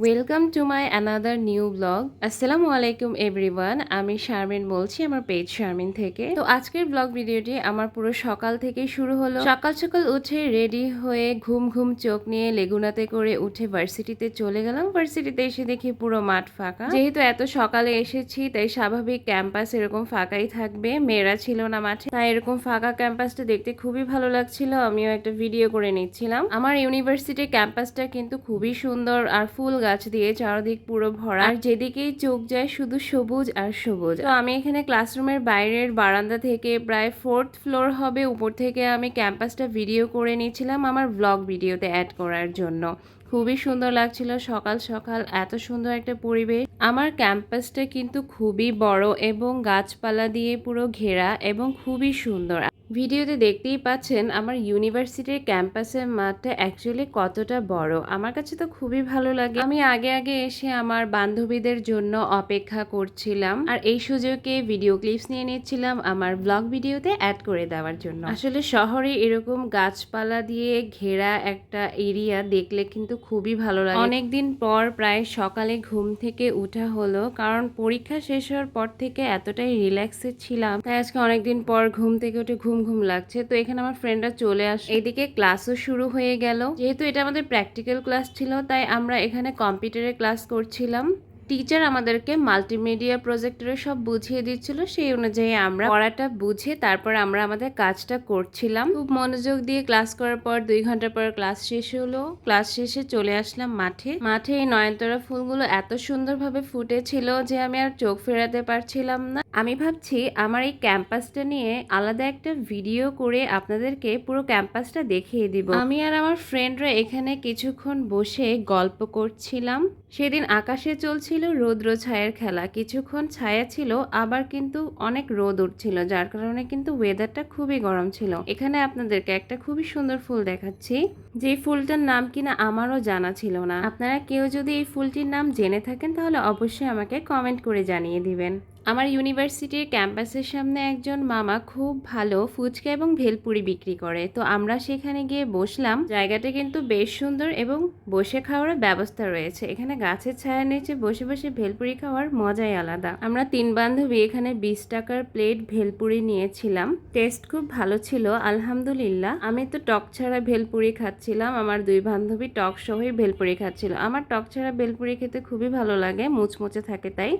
Welcome to my another new blog আসসালামু আলাইকুম everyone আমি শারমিন বলছি, আমার পেজ শারমিন থেকে। তো আজকের ব্লগ ভিডিওটি আমার পুরো সকাল থেকে শুরু হলো। সকাল সকাল উঠে রেডি হয়ে ঘুম ঘুম চোখ নিয়ে লেগুনাতে করে উঠে ভার্সিটিতে চলে গেলাম। ভার্সিটিতে এসে দেখি পুরো মাঠ ফাঁকা। যেহেতু এত সকালে এসেছি, তাই স্বাভাবিক ক্যাম্পাস এরকম ফাঁকাই থাকবে। মেয়েরা ছিল না মাঠে, তাই এরকম ফাঁকা ক্যাম্পাসটা দেখতে খুবই ভালো লাগছিল। আমিও একটা ভিডিও করে নিচ্ছিলাম। আমার ইউনিভার্সিটির ক্যাম্পাসটা কিন্তু খুবই সুন্দর আর ফুল গাছ দিয়ে চারদিক পুরো ভরা। আর যেদিকেই চোখ যায় শুধু সবুজ আর সবুজ। তো আমি এখানে ক্লাসরুমের বাইরের বারান্দা থেকে প্রায় ফোর্থ ফ্লোর হবে। উপর থেকে আমি ক্যাম্পাসটা ভিডিও করে নিয়েছিলাম আমার ব্লগ ভিডিওতে অ্যাড করার জন্য। খুবই সুন্দর লাগছিল সকাল সকাল এত সুন্দর একটা পরিবেশ। আমার ক্যাম্পাসটা কিন্তু খুবই বড় এবং গাছপালা দিয়ে পুরো ঘেরা এবং খুবই সুন্দর। ভিডিওতে দেখতেই পাচ্ছেন আমার ইউনিভার্সিটির ক্যাম্পাসের মাঠটা অ্যাকচুয়ালি কতটা বড়। আমার কাছে তো খুবই ভালো লাগে। আমি আগে আগে এসে আমার বান্ধবীদের জন্য অপেক্ষা করছিলাম আর এই সুযোগে ভিডিও ক্লিপস নিয়ে নিচ্ছিলাম আমার ব্লগ ভিডিওতে অ্যাড করে দেওয়ার জন্য। আসলে শহরে এরকম গাছপালা দিয়ে ঘেরা একটা এরিয়া দেখলে কিন্তু খুবই ভালো লাগে। অনেকদিন পর প্রায় সকালে ঘুম থেকে উঠা হলো কারণ পরীক্ষা শেষ হওয়ার পর থেকে এতটাই রিল্যাক্সে ছিলাম। তাই আজকে অনেকদিন পর ঘুম থেকে উঠে ঘুম ঘুম লাগছে। তো এখানে আমার ফ্রেন্ডরা চলে আসে এদিকে ক্লাসও শুরু হয়ে গেল। যেহেতু এটা আমাদের প্র্যাকটিক্যাল ক্লাস ছিল, তাই আমরা এখানে কম্পিউটারে ক্লাস করছিলাম। টিচার আমাদেরকে মাল্টিমিডিয়া প্রজেক্টরে সব বুঝিয়ে দিচ্ছিল, সেই অনুযায়ী আমরা পড়াটা বুঝে তারপর আমরা আমাদের কাজটা করছিলাম। খুব মনোযোগ দিয়ে ক্লাস করার পর দুই ঘণ্টা পর ক্লাস শেষ হলো। ক্লাস শেষে চলে আসলাম মাঠে। মাঠে এই নয়নতারা ফুলগুলো এত সুন্দরভাবে ফুটেছিল যে আমি আর চোখ ফেরাতে পারছিলাম না। আমি ভাবছি আমার এই ক্যাম্পাসটা নিয়ে আলাদা একটা ভিডিও করে আপনাদেরকে পুরো ক্যাম্পাসটা দেখিয়ে দিব। আমি আর আমার ফ্রেন্ডরা এখানে কিছুক্ষণ বসে গল্প করছিলাম। সেদিন আকাশে চলছিল রৌদ্র ছায়ের খেলা। কিছুক্ষণ ছায়া ছিল, আবার কিন্তু অনেক রোদ উঠছিল, যার কারণে কিন্তু ওয়েদারটা খুবই গরম ছিল। এখানে আপনাদেরকে একটা খুবই সুন্দর ফুল দেখাচ্ছি। যে ফুলটার নাম কিনা আমারও জানা ছিল না। আপনারা কেউ যদি এই ফুলটির নাম জেনে থাকেন, তাহলে অবশ্যই আমাকে কমেন্ট করে জানিয়ে দিবেন। আমার ইউনিভার্সিটির ক্যাম্পাসের সামনে একজন মামা খুব ভালো ফুচকা এবং ভেলপুরি বিক্রি করে। তো আমরা সেখানে গিয়ে বসলাম। জায়গাটা কিন্তু বেশ সুন্দর এবং বসে খাওয়ার ব্যবস্থা রয়েছে। এখানে গাছের ছায়া নিচে বসে বসে ভেলপুরি খাওয়ার মজাই আলাদা। আমরা তিন বান্ধবী এখানে বিশ টাকার প্লেট ভেলপুরি নিয়েছিলাম। টেস্ট খুব ভালো ছিল, আলহামদুলিল্লাহ। আমি তো টক ছাড়া ভেলপুরি খাচ্ছিলাম। আমার দুই বান্ধবী টক সহই ভেলপুরি খাচ্ছিল। আমার টক ছাড়া ভেলপুরি খেতে খুবই ভালো লাগে, মুচমুচে থাকে তাই।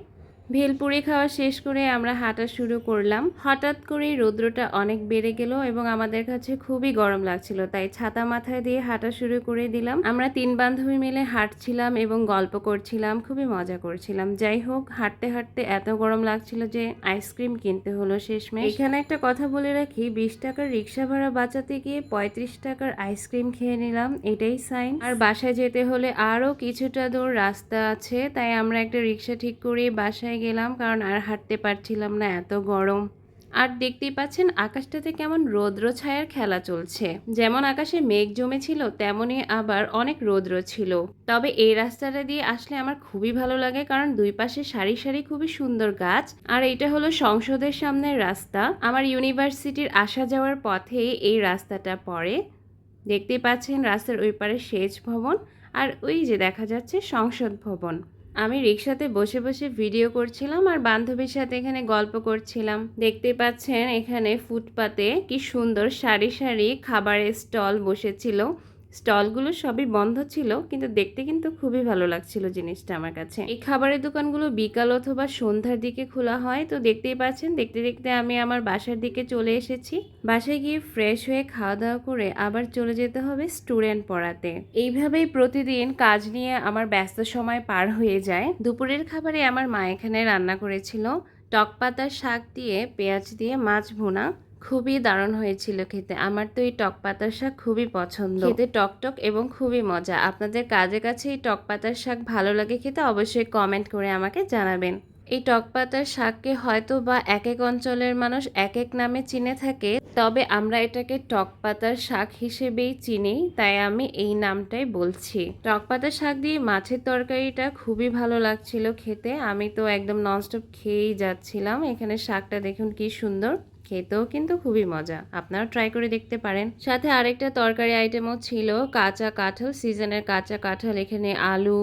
ভেলপুরি খাওয়া শেষ করে আমরা হাঁটা শুরু করলাম। হঠাৎ করেই রৌদ্রটা অনেক বেড়ে গেল এবং আমাদের কাছে খুবই গরম লাগছিল, তাই ছাতা মাথায় দিয়ে হাঁটা শুরু করে দিলাম। আমরা তিন বান্ধবী মিলে হাঁটছিলাম এবং গল্প করছিলাম, খুবই মজা করছিলাম। যাই হোক, হাঁটতে হাঁটতে এত গরম লাগছিল যে আইসক্রিম কিনতে হলো শেষমেশ। এখানে একটা কথা বলে রাখি, বিশ টাকার রিক্সা ভাড়া বাঁচাতে গিয়ে পঁয়ত্রিশ টাকার আইসক্রিম খেয়ে নিলাম, এটাই সাইন আর বাসায় যেতে হলে আরও কিছুটা দূর রাস্তা আছে, তাই আমরা একটা রিক্সা ঠিক করে বাসায় গেলাম কারণ আর হাঁটতে পারছিলাম না এত গরম। আর দেখতেই পাচ্ছেন আকাশটাতে কেমন রৌদ্র ছায়ার খেলা চলছে। যেমন আকাশে মেঘ জমেছিল তেমনই আবার অনেক রৌদ্র ছিল। তবে এই রাস্তাটা দিয়ে আসলে আমার খুবই ভালো লাগে কারণ দুই পাশে সারি সারি খুবই সুন্দর গাছ। আর এটা হলো সংসদের সামনের রাস্তা। আমার ইউনিভার্সিটির আসা যাওয়ার পথে এই রাস্তাটা পড়ে। দেখতেই পাচ্ছেন রাস্তার ওই পারে সেচ ভবন আর ওই যে দেখা যাচ্ছে সংসদ ভবন। আমি রিক্সাতে বসে বসে ভিডিও করছিলাম আর বান্ধবীর সাথে এখানে গল্প করছিলাম। দেখতে পাচ্ছেন এখানে ফুটপাতে কি সুন্দর সারি সারি খাবারের স্টল বসেছিল। স্টলগুলো সবই বন্ধ ছিল, কিন্তু দেখতে কিন্তু খুবই ভালো লাগছিল জিনিসটা আমার কাছে। এই খাবারের দোকানগুলো বিকাল অথবা সন্ধ্যার দিকে খোলা হয়, তো দেখতেই পাচ্ছেন, দেখতে দেখতে আমি আমার বাসার দিকে চলে এসেছি। বাসায় গিয়ে ফ্রেশ হয়ে খাওয়া দাওয়া করে আবার চলে যেতে হবে স্টুডেন্ট পড়াতে। এইভাবেই প্রতিদিন কাজ নিয়ে আমার ব্যস্ত সময় পার হয়ে যায়। দুপুরের খাবারে আমার মা এখানে রান্না করেছিল, টক পাতার শাক দিয়ে, পেঁয়াজ দিয়ে, মাছ ভুনা। খুবই দারুণ হয়েছিল খেতে। আমার তো এই টক পাতার শাক খুবই পছন্দ। খেতে টক টক এবং খুবই মজা। আপনাদের কাজে কাছে এই টক পাতার শাক ভালো লাগে খেতে অবশ্যই কমেন্ট করে আমাকে জানাবেন। এই টক পাতার শাককে হয়তো বা এক এক অঞ্চলের মানুষ এক এক নামে চিনে থাকে তবে আমরা এটাকে টক পাতার শাক হিসেবেই চিনি তাই আমি এই নামটাই বলছি। টক পাতার শাক দিয়ে মাছের তরকারিটা খুবই ভালো লাগছিল খেতে। আমি তো একদম ননস্টপ খেয়েই যাচ্ছিলাম। এখানে শাকটা দেখুন কি সুন্দর। খেতেও কিন্তু খুবই মজা। আপনারাও ট্রাই করে দেখতে পারেন। সাথে আরেকটা তরকারি আইটেমও ছিল, কাঁচা কাঁঠাল সিজনের কাঁচা কাঁঠাল। এখানে আলু,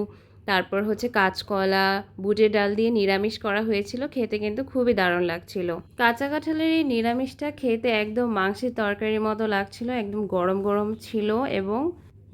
তারপর হচ্ছে কাঁচকলা, বুটের ডাল দিয়ে নিরামিষ করা হয়েছিল। খেতে কিন্তু খুবই দারুণ লাগছিল। কাঁচা কাঁঠালের এই নিরামিষটা খেতে একদম মাংসের তরকারির মতো লাগছিল, একদম গরম গরম ছিল এবং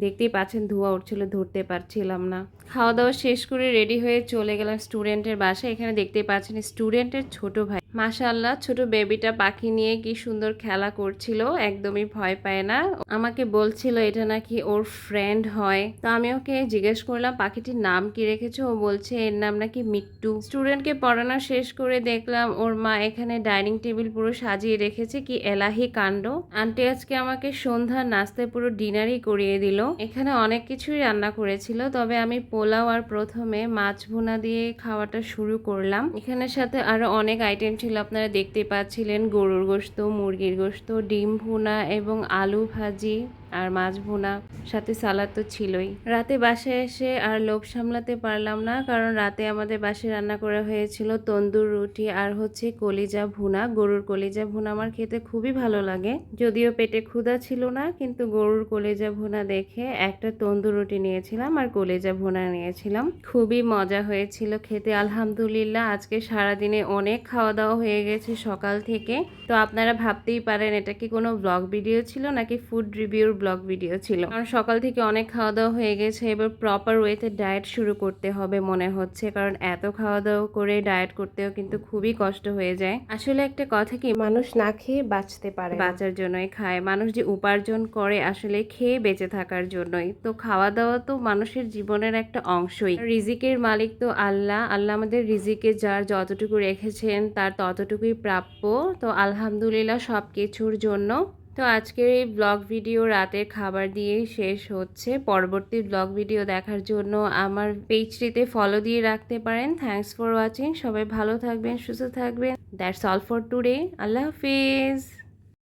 দেখতেই পাচ্ছেন ধোঁয়া উঠছিল, ধরতে পারছিলাম না। খাওয়া দাওয়া শেষ করে রেডি হয়ে চলে গেলাম স্টুডেন্টের বাসায়। এখানে দেখতেই পাচ্ছেন স্টুডেন্টের ছোট ভাই। মাশাআল্লাহ, ছোট বেবিটা পাখি নিয়ে কি সুন্দর খেলা করছিল, একদমই ভয় পায় না। আমাকে বলছিল এটা নাকি ওর ফ্রেন্ড হয়। তো আমি ওকে জিজ্ঞেস করলাম, পাখিটির নাম কি রেখেছো? ও বলছে, এর নাম নাকি মিট্টু। স্টুডেন্টকে পড়ানো শেষ করে দেখলাম, ওর মা এখানে ডাইনিং টেবিল পুরো সাজিয়ে রেখেছে কি এলাহি কাণ্ড। আন্টি আজকে আমাকে সন্ধ্যার নাস্তায় পুরো ডিনারই করিয়ে দিল। এখানে অনেক কিছুই রান্না করেছিল, তবে আমি পোলাও আর প্রথমে মাছ ভুনা দিয়ে খাওয়াটা শুরু করলাম। এখানের সাথে আরও অনেক আইটেম ছিল আপনারা দেখতে পাচ্ছিলেন গরুর গোস্ত মুরগির গোস্ত ডিম ভুনা এবং আলু ভাজি। আর মাছ ভুনা, সাথে সালাদ তো ছিলই। রাতে বাসায় এসে আর লোভ সামলাতে পারলাম না, কারণ রাতে আমাদের বাসায় রান্না করা হয়েছিল তন্দুর রুটি আর হচ্ছে কলিজা ভুনা। গরুর কলিজা ভুনা আমার খেতে খুবই ভালো লাগে। যদিও পেটে ক্ষুধা ছিল না, কিন্তু গরুর কলিজা ভুনা দেখে একটা তন্দুর রুটি নিয়েছিলাম আর কলিজা ভুনা নিয়েছিলাম। খুবই মজা হয়েছিল খেতে, আলহামদুলিল্লাহ। আজকে সারাদিনে অনেক খাওয়া দাওয়া হয়ে গেছে সকাল থেকে। তো আপনারা ভাবতেই পারেন, এটা কি কোনো ব্লগ ভিডিও ছিল নাকি ফুড রিভিউর ব্লগ ভিডিও ছিল। কারণ সকাল থেকে অনেক খাওয়া দাওয়া হয়ে গেছে, এবার প্রপার ওয়েতে ডায়েট শুরু করতে হবে মনে হচ্ছে। কারণ এত খাওয়া দাওয়া করে ডায়েট করতেও কিন্তু খুবই কষ্ট হয়ে যায়। আসলে একটা কথা কি, মানুষ না খেয়ে বাঁচতে পারে বাঁচার জন্যই খায়। মানুষ যে উপার্জন করে আসলে খেয়ে বেঁচে থাকার জন্যই। তো খাওয়া দাওয়া তো মানুষের জীবনের একটা অংশই। রিজিকের মালিক তো আল্লাহ। আল্লাহ আমাদের রিজিকে যার যতটুকু রেখেছেন তার ততটুকুই প্রাপ্য। তো আলহামদুলিল্লাহ সব কিছুর জন্য তো আজকের এই ব্লগ ভিডিও রাতের খাবার দিয়েই শেষ হচ্ছে। পরবর্তী ব্লগ ভিডিও দেখার জন্য আমার পেজটিতে ফলো দিয়ে রাখতে পারেন। থ্যাংকস ফর ওয়াচিং সবাই ভালো থাকবেন, সুস্থ থাকবেন। দ্যাটস অল ফর টুডে আল্লাহ হাফিজ।